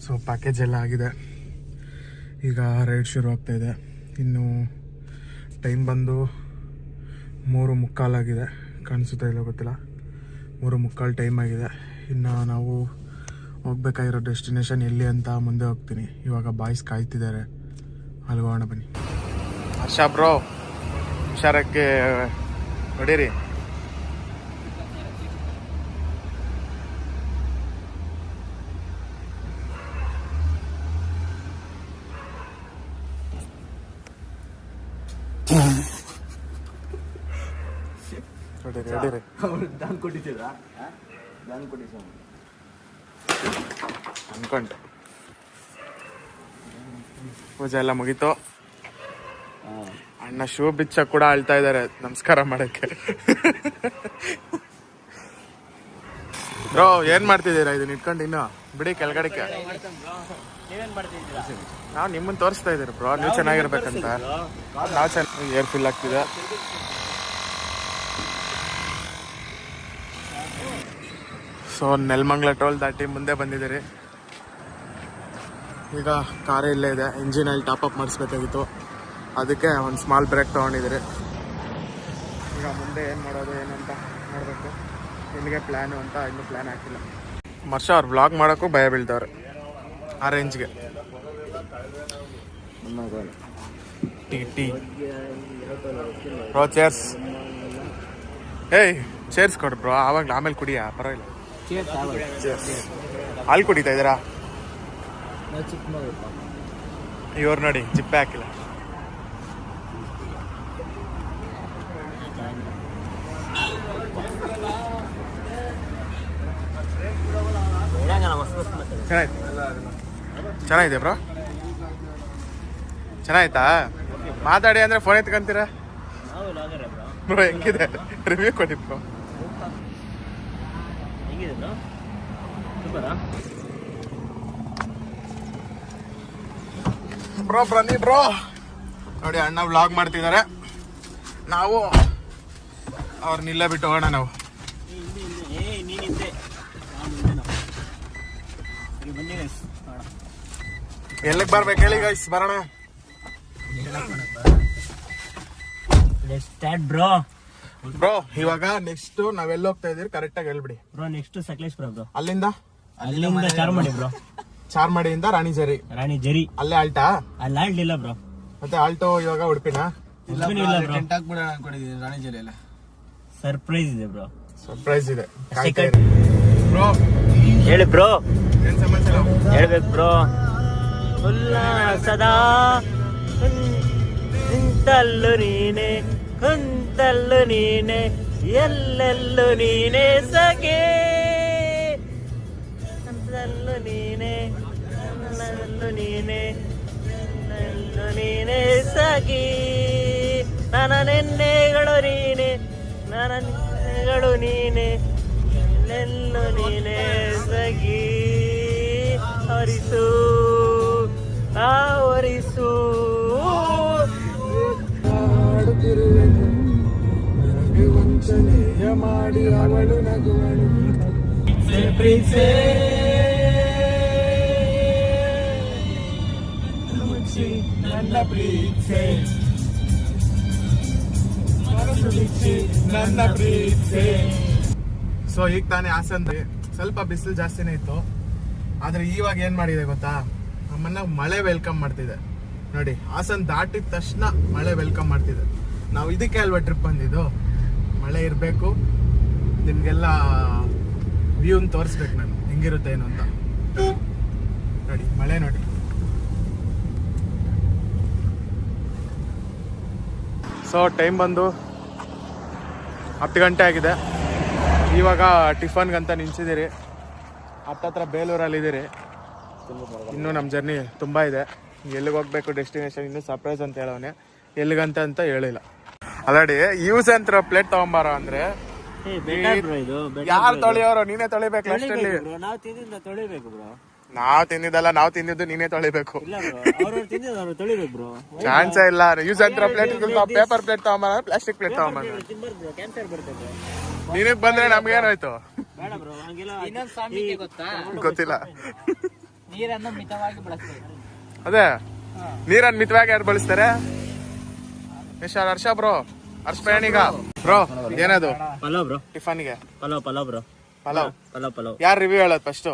So package ಎಲ್ಲ ಆಗಿದೆ. ಈಗ ರೈಡ್ ಶುರು ಆಗ್ತಾ ಇದೆ. ಇನ್ನು ಟೈಮ್ ಬಂದು ಮೂರು ಮುಕ್ಕಾಲಾಗಿದೆ ಕಾಣಿಸುತ್ತಾ ಇಲ್ಲ ಗೊತ್ತಿಲ್ಲ. ಮೂರು ಮುಕ್ಕಾಲು ಟೈಮ್ ಆಗಿದೆ. ಇನ್ನು ನಾವು ಹೋಗ್ಬೇಕಾಗಿರೋ ಡೆಸ್ಟಿನೇಷನ್ ಎಲ್ಲಿ ಅಂತ ಮುಂದೆ ಹೋಗ್ತೀನಿ. ಇವಾಗ ಬಾಯ್ಸ್ ಕಾಯ್ತಿದ್ದಾರೆ. ಅಲ್ಗೋಣ ಬನ್ನಿ. ಹರ್ಷ ಬ್ರೋ ಹುಷಾರಕ್ಕೆ ಹೊಡೀರಿ ಅನ್ಕೊಂಡೆ. ಪೂಜೆ ಎಲ್ಲ ಮುಗೀತು. ಅಣ್ಣ ಶೂ ಬಿಚ್ಚ ಕೂಡ ಅಳ್ತಾ ಇದಾರೆ. ನಮಸ್ಕಾರ ಮಾಡಕ್ಕೆ. ಬ್ರೋ ಏನ್ ಮಾಡ್ತಿದ್ದೀರಾ? ಇದನ್ನ ಇಟ್ಕೊಂಡು ಇನ್ನು ಬಿಡಿ ಕೆಳಗಡೆ ನಾವ್ ನಿಮ್ಮನ್ ನಾವು ನಿಮ್ಮನ್ನ ತೋರಿಸ್ತಾ ಇದೀರಿ ಬ್ರೋ. ನೀವು ಚೆನ್ನಾಗಿರ್ಬೇಕಂತ. ನಾವು ಚೆನ್ನಾಗಿ ಏರ್ ಫಿಲ್ ಆಗ್ತಿದೆ? ಸೊ ನೆಲ್ಮಂಗ್ಲ ಟೋಲ್ ದಾಟಿ ಮುಂದೆ ಬಂದಿದ್ದೀರಿ. ಈಗ ಕಾರೇ ಇಲ್ಲೇ ಇದೆ. ಇಂಜಿನ್ ಅಲ್ಲಿ ಟಾಪ್ ಅಪ್ ಮಾಡಿಸ್ಬೇಕಾಗಿತ್ತು. ಅದಕ್ಕೆ ಒಂದು ಸ್ಮಾಲ್ ಬ್ರೇಕ್ ತೊಗೊಂಡಿದ್ದೀರಿ. ಈಗ ಮುಂದೆ ಏನು ಮಾಡೋದು, ಏನು ಅಂತ ನೋಡಬೇಕು. ಎಲ್ಲಿಗೆ ಪ್ಲ್ಯಾನು ಅಂತ ಇನ್ನೂ ಪ್ಲ್ಯಾನ್ ಹಾಕಿಲ್ಲ. ಮರ್ಷ ಅವ್ರು ಬ್ಲಾಗ್ ಮಾಡೋಕ್ಕೂ ಭಯ ಬೀಳ್ತವ್ರೆ ಆ ರೇಂಜ್ಗೆ ಟಿ ಟಿ. ಬ್ರೋ ಚೇರ್ಸ್ ಏಯ್ ಚೇರ್ಸ್ ಕೊಡು ಬ್ರೋ ಆವಾಗ ಆಮೇಲೆ ಕುಡಿಯಾ? ಪರವಾಗಿಲ್ಲ. ಹಾಲು ಕುಡಿತಾ ಇದ್ದೀರಾ? ಇವ್ರು ನೋಡಿ ಜಿಪ್ಪೆ ಹಾಕಿಲ್ಲ. ಚೆನ್ನಾಯ್ತು ಚೆನ್ನಾಗಿದೆ ಬ್ರೋ. ಚೆನ್ನಾಯ್ತಾ? ಮಾತಾಡಿ ಅಂದ್ರೆ ಫೋನ್ ಎತ್ಕೊಂತೀರಾ? ಬ್ರೋ, ಹೆಂಗಿದೆ? ರಿವ್ಯೂ ಕೊಡಿ ಬ್ರೋ. ಬ್ರೋ ಸೂಪರಾ ಬ್ರೋ. ನೋಡಿ, ಅಣ್ಣ ವ್ಲಾಗ್ ಮಾಡ್ತಿದ್ದಾರೆ. ನಾವು ಅವ್ರನ್ನ ಇಲ್ಲೇ ಬಿಟ್ಟು ಹೋಗೋಣ ನಾವು ಹಿಂದೆ ಹಿಂದೆ ಏ ನೀನ್ ಹಿಂದೆ ನಾನು ಹಿಂದೆ ಸರಿ ಬನ್ನಿ ಗೈಸ್ ಎಲ್ಲಿಗೆ ಬರ್ಬೇಕು ಹೇಳಿ ಗೈಸ್ ಬರೋಣ. ಸ್ಟಾರ್ಟ್ ಬ್ರೋ ಬ್ರೋ ಇವಾಗ ನೆಕ್ಸ್ಟ್ ನಾವೆಲ್ಲ ಹೋಗ್ತಾ ಇದೀವಿ ಕರೆಕ್ಟಾಗಿ ಹೇಳ್ಬಿಡಿ. ಬ್ರೋ ನೆಕ್ಸ್ಟ್ ಸಕಲೇಶ್ಪುರ ಬ್ರೋ ಅಲ್ಲಿಂದ? ಅಲ್ಲಿಂದ ಚಾರ್ಮಡಿ ಬ್ರೋ ಚಾರ್ಮಾಡಿಯಿಂದ ರಾಣಿಜೇರಿ ರಾಣಿ ಜರಿ. ಅಲ್ಲೇ ಆಲ್ಟಾ ಅಲ್ಲಿ ಆಲ್ಟಿಲ್ಲ ಬ್ರೋ ಮತ್ತೆ ಆಲ್ಟೋ ಇವಾಗ ಉಡುಪಿನ ಇಲ್ಲ ಬ್ರೋ ಹಾಕ್ಬಿಡೋಣ ಅನ್ಕೊಂಡಿದ್ದೀನಿ ಸರ್ಪ್ರೈಸ್ ಇದೆ ಬ್ರೋ ಸರ್ಪ್ರೈಸ್ ಇದೆ. ಬ್ರೋ ಹೇಳಿ ಬ್ರೋ ಹೇಳ್ಬೇಕು ಬ್ರೋ ಉಲ್ಲಾಸದ ಕುಂತಲ್ಲು ನೀನೆ ಕುಂತಲ್ಲು ನೀನೆ, ಎಲ್ಲೆಲ್ಲು ನೀನೆ ಸಗೆ. ಕುಂತಲ್ಲು ನೀನೆ ಎಲ್ಲೆಲ್ಲು ನೀನೆ ಎಲ್ಲೆಲ್ಲು ನೀನೆ ಸಗಿ. ನನ್ನ ನೆನ್ನೆಗಳು ನೀನೆ, ನನ್ನ ನೆನ್ನೆಗಳು ನೀನೆ, ಎಲ್ಲೆಲ್ಲು ನೀನೆ ಸಗಿ. ಹರಿಸು ಆವರಿಸು. ವಂಚನೆಯ ಮಾಡಿ ಅವಳು ನಗುವಳು. ನನ್ನ ಪ್ರೀತಿ ನನ್ನ ಸೊ ಈಗ ತಾನೇ ಹಾಸನ್ ಸ್ವಲ್ಪ ಬಿಸಿಲು ಜಾಸ್ತಿನೇ ಇತ್ತು. ಆದ್ರೆ ಇವಾಗ ಏನು ಮಾಡಿದೆ ಗೊತ್ತಾ? ನಮ್ಮನ್ನ ಮಳೆ ವೆಲ್ಕಮ್ ಮಾಡ್ತಿದೆ. ನೋಡಿ, ಹಾಸನ್ ದಾಟಿದ ತಕ್ಷಣ ಮಳೆ ವೆಲ್ಕಮ್ ಮಾಡ್ತಿದೆ. ನಾವು ಇದಕ್ಕೆ ಅಲ್ವಾ ಟ್ರಿಪ್ ಬಂದಿದ್ದು? ಮಳೆ ಇರಬೇಕು, ನಿಮಗೆಲ್ಲ ವ್ಯೂನ್ ತೋರಿಸ್ಬೇಕು ನಾನು. ಹೆಂಗಿರುತ್ತೆ ಏನು ಅಂತ. ನೋಡಿ, ಮಳೆ ನೋಡಿ. ಸೊ ಟೈಮ್ ಬಂದು ಹತ್ತು ಗಂಟೆ ಆಗಿದೆ. ಇವಾಗ ಟಿಫನ್ಗಂತ ನಿಲ್ಸಿದ್ದೀರಿ. ಹತ್ತತ್ರ ಬೇಲೂರಲ್ಲಿ ಇದ್ದೀರಿ. ಇನ್ನೂ ನಮ್ಮ ಜರ್ನಿ ತುಂಬ ಇದೆ. ಎಲ್ಲಿಗೆ ಹೋಗ್ಬೇಕು ಡೆಸ್ಟಿನೇಷನ್ ಇನ್ನೂ ಸರ್ಪ್ರೈಸ್ ಅಂತ ಹೇಳೋನೆ ಎಲ್ಲಿಗಂತ ಅಂತ ಹೇಳಿಲ್ಲ. ಅಲ್ರೆಡಿ ಯೂಸ್ ಅಂತ ಪ್ಲೇಟ್ ತಗೊಂಬಾರ ಅಂದ್ರೆ ಯಾರು ತೊಳಿಯೋರು ನೀನೇ ತೊಳಿಬೇಕು ನಾವು ತಿಂದಿದ್ದಲ್ಲ ನಾವ್ ತಿಂದಿದ್ದು ನೀನೇ ತೊಳಿಬೇಕು. ಚಾನ್ಸೇ ಇಲ್ಲ. ಯೂಸ್ ಅಂತ ಪ್ಲೇಟ್ ಪೇಪರ್ ಪ್ಲೇಟ್ ತಗೊಂಬಾರ ಪ್ಲಾಸ್ಟಿಕ್ ಪ್ಲೇಟ್ ತಗೊಂಬಾರ. ನೀನಕ್ ಬಂದ್ರೆ ಇನ್ನೊಂದು ಸಾಂಬಿಕೆ ಗೊತ್ತಾ? ಗೊತ್ತಿಲ್ಲ. ನೀರನ್ನು ಮಿತವಾಗಿ ಬಳಸ್ಬೇಕು ಅದೇ ನೀರನ್ನು ಮಿತವಾಗಿ ಯಾರು ಬಳಸ್ತಾರೆ? ವಿಶಾಲ್ ಹರ್ಷ ಬ್ರೋ ಹರ್ಷ ಪ್ರಯಾಣಿಗ ಬ್ರೋ ಏನದು ಪಲಾವ್ ಬ್ರೋ. ಟಿಫನ್ಗೆ ಪಲಾವ್ ಪಲಾವ್ ಬ್ರೋ. ಪಲಾವ್. ಪಲಾವ್ ಪಲಾವ್. ಯಾರು ರಿವ್ಯೂ ಹೇಳೋದು ಫಸ್ಟ್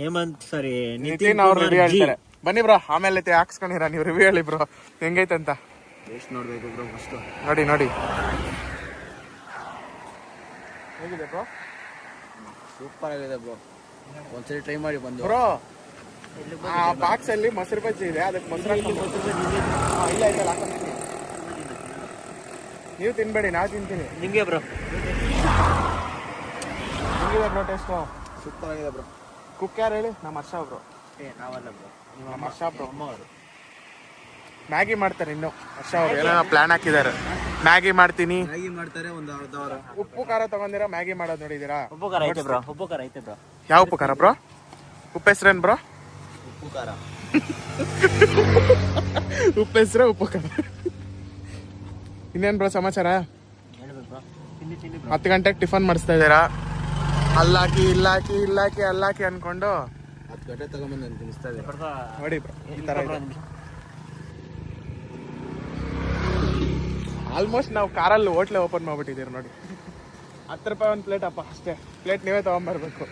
ಹೇಮಂತ್ ಸರಿ ನಿತಿನ್ ಅವ್ರು ರಿವ್ಯೂ ಹೇಳ್ತಾರೆ. ಬನ್ನಿ ಬ್ರೋ ಆಮೇಲೆ ಐತೆ ಹಾಕ್ಸ್ಕೊಂಡಿರ ನೀವು ರಿವ್ಯೂ ಹೇಳಿ ಬ್ರೋ. ಹೆಂಗೈತೆ ಅಂತ? ಎಷ್ಟು ನೋಡ್ಬೇಕು ಬ್ರೋ ಫಸ್ಟ್ ನೋಡಿ ನೋಡಿ. ಹೇಗಿದೆ ಬ್ರೋ ಸೂಪರ್ ಆಗಿದೆ ಬ್ರೋ ಒಂದ್ಸರಿ ಟ್ರೈ ಮಾಡಿ ಬಂದು. ಬ್ರೋ ಆ ಬಾಕ್ಸ್ ಅಲ್ಲಿ ಮೊಸರು ಬಜ್ಜಿ ಇದೆ ಅದಕ್ಕೆ ಮೊಸರು ಹಾ, ಇಲ್ಲ ಇಲ್ಲ ನೀವು ತಿನ್ಬೇಡಿ ನಾ ತಿಂತೀನಿ. ನಿಮಗೆ ಬ್ರೋ ಹೆಂಗಿದೆ ಬ್ರೋ ಟೇಸ್ಟು ಸೂಪರ್ ಆಗಿದೆ ಬ್ರೋ ಕುಕ್ ಯಾರು ಹೇಳಿ? ನಮ್ಮ ಹರ್ಷ ಬ್ರೋ ಏ ನಾವಲ್ಲ ಬ್ರೋ ನಮ್ಮ ಹರ್ಷ ಬ್ರೋ ಮ್ಯಾಗಿ ಮಾಡ್ತಾರೆ ಇನ್ನು. ಹರ್ಷ ಅವ್ರು. ಏನೋ ಪ್ಲಾನ್ ಹಾಕಿದ್ದಾರೆ ಮ್ಯಾಗಿ ಮಾಡ್ತೀನಿ. ಮ್ಯಾಗಿ ಮಾಡ್ತಾರೆ ಒಂದು ಅರ್ಧ ವಾರ. ಉಪ್ಪು ಖಾರ ತಗೊಂಡಿರಾ? ಮ್ಯಾಗಿ ಮಾಡೋದು ನೋಡಿದೀರಾ? ಉಪ್ಪು ಖಾರ ಐತೆ ಬ್ರೋ ಉಪ್ಪು ಖಾರ ಐತೆ ಬ್ರೋ. ಯಾವ ಉಪ್ಪು ಖಾರ ಬ್ರೋ? ಉಪ್ಪು ಹೆಸ್ರೇನ್ ಬ್ರೋ? ಉಪ್ಪು ಖಾರ. ಉಪ್ಪು ಹೆಸ್ರೇ ಉಪ್ಪು ಖಾರ. ಇನ್ನೇನು ಬ್ರೋ ಸಮಾಚಾರ? ಹತ್ತು ಗಂಟೆಗೆ ಟಿಫನ್ ಮಾಡಿಸ್ತಾ ಇದ್ದೀರಾ? ಅಲ್ಲಾಕಿ ಇಲ್ಲಾಕಿ ಇಲ್ಲಾಕಿ ಅಲ್ಲಾಕಿ ಅನ್ಕೊಂಡು ಹತ್ತು ಗಂಟೆ ತಗೊಂಬಂದು ಇದೆ ನೋಡಿ ಬ್ರೋ ಈ ಥರ ಬ್ರೋ ಇದೆ ನಿಮಿಷ ಆಲ್ಮೋಸ್ಟ್ ನಾವು ಕಾರಲ್ಲಿ ಹೋಟ್ಲೆ ಓಪನ್ ಮಾಡ್ಬಿಟ್ಟಿದ್ದೀರಿ ನೋಡಿ. ಹತ್ತು ರೂಪಾಯಿ ಒಂದು ಪ್ಲೇಟ್ ಅಪ್ಪ, ಅಷ್ಟೇ. ಪ್ಲೇಟ್ ನೀವೇ ತೊಗೊಂಬರ್ಬೇಕು.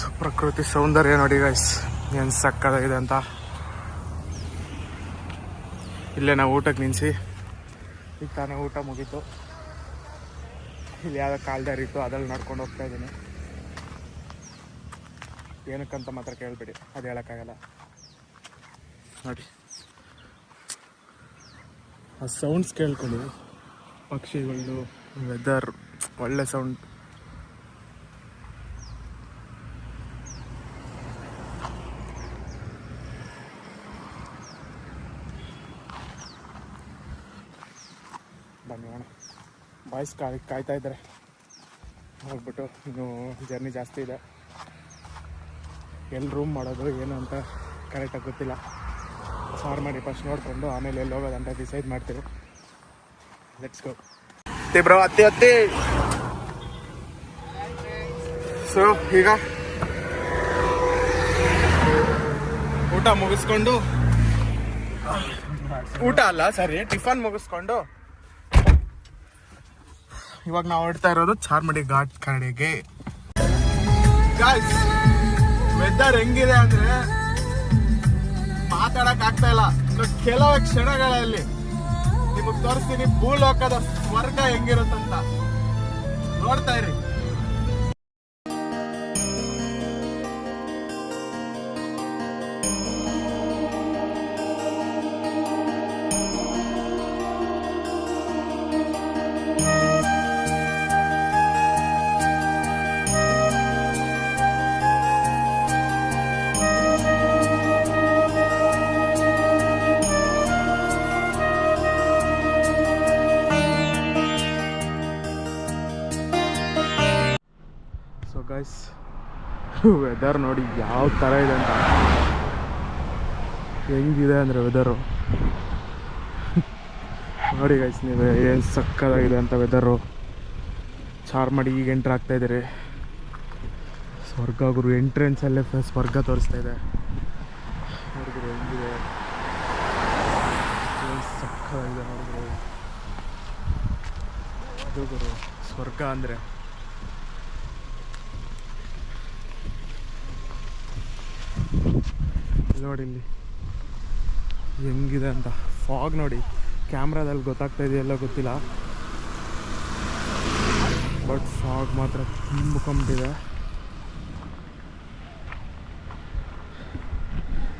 ಸೊ ಪ್ರಕೃತಿ ಸೌಂದರ್ಯ ನೋಡಿ ಗೈಸ್ ಏನು ಸಕ್ಕದಾಗಿದೆ ಅಂತ. ಇಲ್ಲೇ ನಾವು ಊಟಕ್ಕೆ ನಿಲ್ಲಿಸಿ ಈಗ ತಾನೇ ಊಟ ಮುಗೀತು. ಇಲ್ಲಿ ಯಾವುದೋ ಕಾಲ್ದಾರಿ ಇತ್ತು, ಅದ್ರಲ್ಲಿ ನಡ್ಕೊಂಡು ಹೋಗ್ತಾ ಇದ್ದೀನಿ. ಏನಕ್ಕಂತ ಮಾತ್ರ ಕೇಳ್ಬೇಡಿ, ಅದು ಹೇಳೋಕ್ಕಾಗಲ್ಲ. ನೋಡಿ. ಆ ಸೌಂಡ್ಸ್ ಕೇಳ್ಕೊಳ್ಳಿ. ಪಕ್ಷಿಗಳು ವೆದರ್ ಒಳ್ಳೆ ಸೌಂಡ್ ಬನ್ನಿ ಬಾಯ್ಸ್ ಕಾಯ್, ಕಾಯ್ತಾ ಇದ್ದಾರೆ. ಹೋಗ್ಬಿಟ್ಟು ಇನ್ನು ಜರ್ನಿ ಜಾಸ್ತಿ ಇದೆ. ಎಲ್ಲಿ ರೂಮ್ ಮಾಡೋದು, ಏನು ಅಂತ ಕರೆಕ್ಟಾಗಿ ಗೊತ್ತಿಲ್ಲ. ಸಾರ್ ಮಾಡಿ ಫಸ್ಟ್ ನೋಡ್ಕೊಂಡು ಆಮೇಲೆ ಎಲ್ಲಿ ಹೋಗೋದು ಅಂತ ಡಿಸೈಡ್ ಮಾಡ್ತೀವಿ. ಲೆಟ್ಸ್ ಗೋ ಅತ್ತೆ ಬ್ರೋ ಅತ್ತೆ ಅತ್ತೆ ಸೊ ಈಗ? ಊಟ ಮುಗಿಸ್ಕೊಂಡು? ಊಟ ಅಲ್ಲ ಸರಿ ಟಿಫನ್ ಮುಗಿಸ್ಕೊಂಡು. ಇವಾಗ ನಾವು ಹೊಡ್ತಾ ಇರೋದು ಚಾರ್ಮಡಿ ಘಾಟ್ ಕಡೆಗೆ. ವೆದರ್ ಹೆಂಗಿದೆ ಅಂದ್ರೆ ಮಾತಾಡಕ್ ಆಗ್ತಾ ಇಲ್ಲ. ಕೆಲವು ಕ್ಷಣಗಳಲ್ಲಿ ನಿಮಗ್ ತೋರಿಸ್ತೀನಿ ಭೂಲೋಕದ ಸ್ವರ್ಗ ಹೆಂಗಿರುತ್ತಂತ. ನೋಡ್ತಾ ಇರಿ. ಸೊ ಗೈಸ್ ವೆದರ್ ನೋಡಿ ಯಾವ ಥರ ಇದೆ ಅಂತ. ಹೆಂಗಿದೆ ಅಂದರೆ ವೆದರು ನೋಡಿ ಗಾಯ್ಸ್ ನೀವು ಏನು ಸಕ್ಕದಾಗಿದೆ ಅಂತ ವೆದರು ಚಾರ್ ಮಾಡಿ ಈಗ ಎಂಟ್ರ್ ಆಗ್ತಾ ಇದ್ದೀರಿ. ಸ್ವರ್ಗ ಗುರು ಎಂಟ್ರೆನ್ಸಲ್ಲೇ ಸ್ವರ್ಗ ತೋರಿಸ್ತಾ ಇದೆ. ನೋಡಿದ್ರು ಹೆಂಗಿದೆ? ಸಕ್ಕದಾಗಿದೆ ನೋಡಿದ್ರು. ಅದು ಗುರು, ಸ್ವರ್ಗ ಅಂದರೆ. ನೋಡಿ ಇಲ್ಲಿ. ಹೆಂಗಿದೆ ಅಂತ. ಫಾಗ್ ನೋಡಿ. ಕ್ಯಾಮ್ರಾದಲ್ಲಿ ಗೊತ್ತಾಗ್ತಾ ಇದೆಯಲ್ಲ ಗೊತ್ತಿಲ್ಲ. ಬಟ್ ಫಾಗ್ ಮಾತ್ರ ತುಂಬಿಕೊಂಡಿದೆ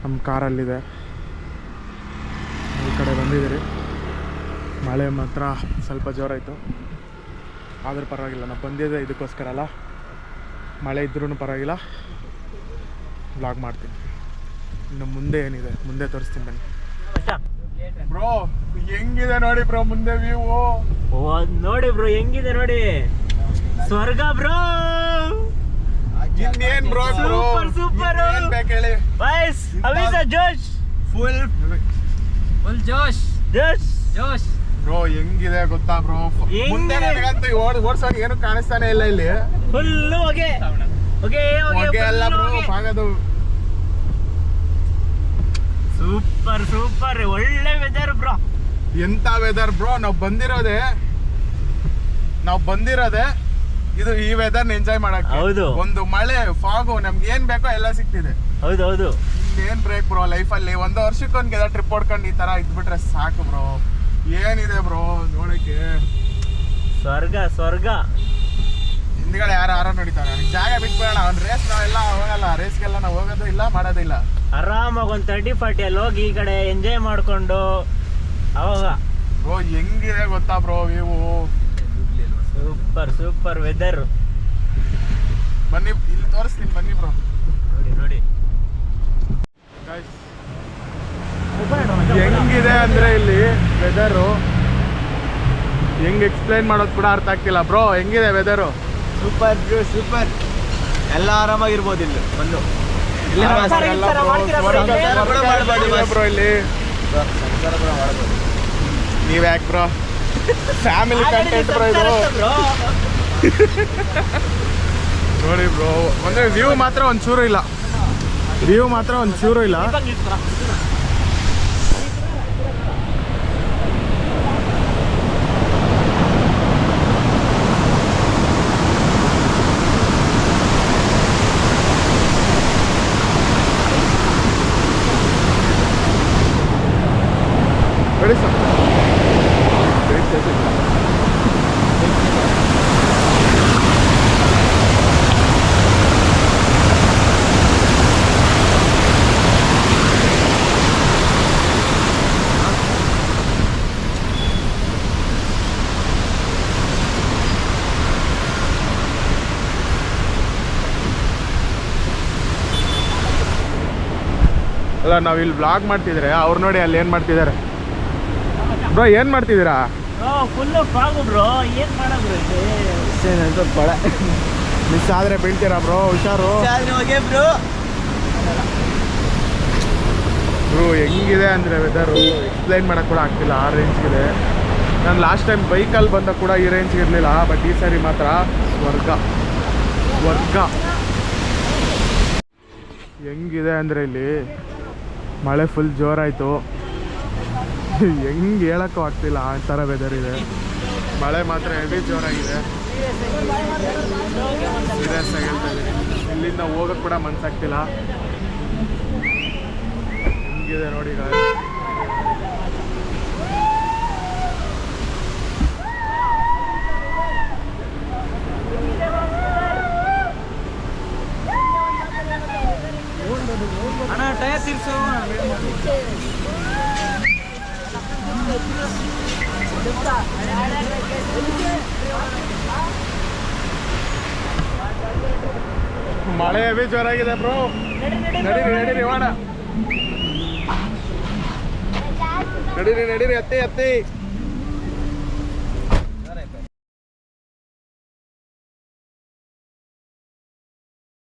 ನಮ್ಮ ಕಾರಲ್ಲಿದೆ ಈ ಕಡೆ ಬಂದಿದ್ದೀರಿ. ಮಳೆ ಮಾತ್ರ ಸ್ವಲ್ಪ ಜೋರಾಯಿತು. ಆದರೂ ಪರವಾಗಿಲ್ಲ. ನಾವು ಬಂದಿದ್ದೆ ಇದಕ್ಕೋಸ್ಕರ ಅಲ್ಲ. ಮಳೆ ಇದ್ರೂ ಪರವಾಗಿಲ್ಲ. ಬ್ಲಾಗ್ ಮಾಡ್ತೀನಿ. ಇನ್ನು ಮುಂದೆ ಏನಿದೆ? ಮುಂದೆ ತೋರಿಸ್ತೀನಿ ಬನ್ನಿ. ಬ್ರೋ ಹೆಂಗಿದೆ ನೋಡಿ ಬ್ರೋ ಮುಂದೆ ವ್ಯೂ ಓ ನೋಡಿ ಬ್ರೋ ಹೆಂಗಿದೆ ನೋಡಿ? ಸ್ವರ್ಗ ಬ್ರೋ! ಇನ್ನೇನ್ ಬ್ರೋ ಸೂಪರ್ ಸೂಪರ್. ಹೇಳಿ ಬಾಯ್ಸ್ ಅವಿಸ ಜೋಶ್. ಫುಲ್ ಫುಲ್ ಜೋಶ್. ಜೋಶ್. ಜೋಶ್. ಬ್ರೋ ಹೆಂಗಿದೆ ಗೊತ್ತಾ ಬ್ರೋ? ಮುಂದೆ ನನಗಂತೂ ಓಡ್ ಓಡ್ಸೋಕೆ ಏನು ಕಾಣಿಸ್ತಾನೆ ಇಲ್ಲ ಇಲ್ಲಿ. ಫುಲ್ ಓಕೆ ಓಕೆ ಓಕೆ ಎಲ್ಲ ಬ್ರೋ ಹೊಗೆ. ಸಾಗದು. ಸೂಪರ್ ಸೂಪರ್ ಒಳ್ಳೆ ವೆದರ್ ಬ್ರೋ ಎಂತ ವೆದರ್ ಬ್ರೋ ನಾವು ಬಂದಿರೋದೆ ನಾವು ಬಂದಿರೋದೆ ಇದು ಈ ವೆದರ್ ಎಂಜಾಯ್ ಮಾಡಕ್ಕೆ. ಹೌದು. ಒಂದು ಮಳೆ ಫಾಗು ನಮ್ಗೆ ಏನ್ ಬೇಕೋ ಎಲ್ಲ ಸಿಕ್ತಿದೆ ಹೌದು ಹೌದು. ಏನ್ ಬ್ರೇಕ್ ಬ್ರೋ ಲೈಫಲ್ಲಿ ಒಂದು ವರ್ಷಕ್ಕೊಂದು ಗೆದ ಟ್ರಿಪ್ ಹೊಡ್ಕೊಂಡು ಈ ತರ ಇದ್ಬಿಟ್ರೆ ಸಾಕು ಬ್ರೋ ಏನಿದೆ ಬ್ರೋ ನೋಡಕ್ಕೆ? ಸ್ವರ್ಗ ಸ್ವರ್ಗ. ಹಿಂದ್ಗಡೆ ಯಾರು ಯಾರೋ ನಡೀತಾರೆ? ಜಾಗ ಬಿಟ್ಬಿಡೋಣ. ಅವ್ನ ರೇಸ್ ನಾವೆಲ್ಲ ಹೋಗಲ್ಲ. ರೇಸ್ಗೆಲ್ಲ ನಾವು ಹೋಗೋದು ಇಲ್ಲ ಮಾಡೋದು ಇಲ್ಲ ಆರಾಮಾಗಿ ಒಂದು ತರ್ಟಿ ಫಾರ್ಟಿಯಲ್ಲಿ ಹೋಗಿ ಈ ಕಡೆ ಎಂಜಾಯ್ ಮಾಡ್ಕೊಂಡು ಅವಾಗ. ಬ್ರೋ ಹೆಂಗಿದೆ ಗೊತ್ತಾ ಬ್ರೋ ನೀವು ಸೂಪರ್ ಸೂಪರ್ ವೆದರ್ ಬನ್ನಿ ಇಲ್ಲಿ ತೋರಿಸ್ತೀನಿ ಬನ್ನಿ ಬ್ರೋ. ನೋಡಿ ನೋಡಿ. ಹೆಂಗಿದೆ ಅಂದ್ರೆ ಇಲ್ಲಿ ವೆದರು ಹೆಂಗ್ ಎಕ್ಸ್ಪ್ಲೈನ್ ಮಾಡೋದು ಕೂಡ ಅರ್ಥ ಆಗ್ತಿಲ್ಲ. ಬ್ರೋ ಹೆಂಗಿದೆ ವೆದರು ಸೂಪರ್ ಬ್ರೋ ಸೂಪರ್ ಎಲ್ಲ ಆರಾಮಾಗಿರ್ಬೋದು ಇಲ್ಲಿ. ಬಂದು. ಇಲ್ಲಿ ನೀವ್ ಯಾಕೆ ಬ್ರೋ ಫ್ಯಾಮಿಲಿ ಕಂಟೆಂಟ್ ಬ್ರೋ ಇದು. ಬ್ರೋ ನೋಡಿ ಬ್ರೋ ಅಂದ್ರೆ ವ್ಯೂ ಮಾತ್ರ ಒಂದ್ ಚೂರು ಇಲ್ಲ. ವ್ಯೂ ಮಾತ್ರ ಒಂದ್ ಚೂರು ಇಲ್ಲ ಅಲ್ಲ ನಾವು ಇಲ್ಲಿ ಬ್ಲಾಗ್ ಮಾಡ್ತಿದ್ರೆ ಅವ್ರು ನೋಡಿ ಅಲ್ಲಿ ಏನು ಮಾಡ್ತಿದಾರೆ. ಬ್ರೋ ಏನು ಮಾಡ್ತಿದ್ದೀರಾ ಬಡ ಮಿಸ್ ಆದರೆ ಬೀಳ್ತೀರಾ ಬ್ರೋ? ಹುಷಾರು. ಬ್ರೋ. ಹೆಂಗಿದೆ ಅಂದರೆ ವೆದರು ಎಕ್ಸ್ಪ್ಲೈನ್ ಮಾಡೋಕ್ಕೆ ಕೂಡ ಆಗ್ತಿಲ್ಲ ಆ ರೇಂಜ್ಗಿದೆ ನಾನು ಲಾಸ್ಟ್ ಟೈಮ್ ಬೈಕಲ್ಲಿ ಬಂದಾಗ ಕೂಡ ಈ ರೇಂಜ್ ಇರಲಿಲ್ಲ ಬಟ್ ಈ ಸಾರಿ ಮಾತ್ರ ಸ್ವರ್ಗ. ಸ್ವರ್ಗ. ಹೆಂಗಿದೆ ಅಂದರೆ ಇಲ್ಲಿ? ಮಳೆ ಫುಲ್ ಜೋರಾಯಿತು. ಹೆಂಗೆ ಹೇಳೋಕ್ಕೂ ಆಗ್ತಿಲ್ಲ ಆ ಥರ ವೆದರ್ ಇದೆ. ಮಳೆ ಮಾತ್ರ ಹೆವಿ ಜೋರಾಗಿದೆ. ಸೀರಿಯಸ್ ಆಗಿ ಹೇಳ್ತಾ ಇಲ್ಲಿಂದ ಹೋಗೋಕ್ಕೆ ಕೂಡ ಮನ್ಸಾಗ್ತಿಲ್ಲ. ಹೆಂಗಿದೆ ನೋಡಿ ಅಣ್ಣ ಟೈರ್ ತಿರ್ಸು ಮಳೆ ಹೆವಿ ಜೋರಾಗಿದೆ ಬ್ರೋ. ನಡೀರಿ ನಡೀರಿ ಹೋಣ ನಡೀರಿ ನಡೀರಿ ಅತ್ತೆ ಅತ್ತಿ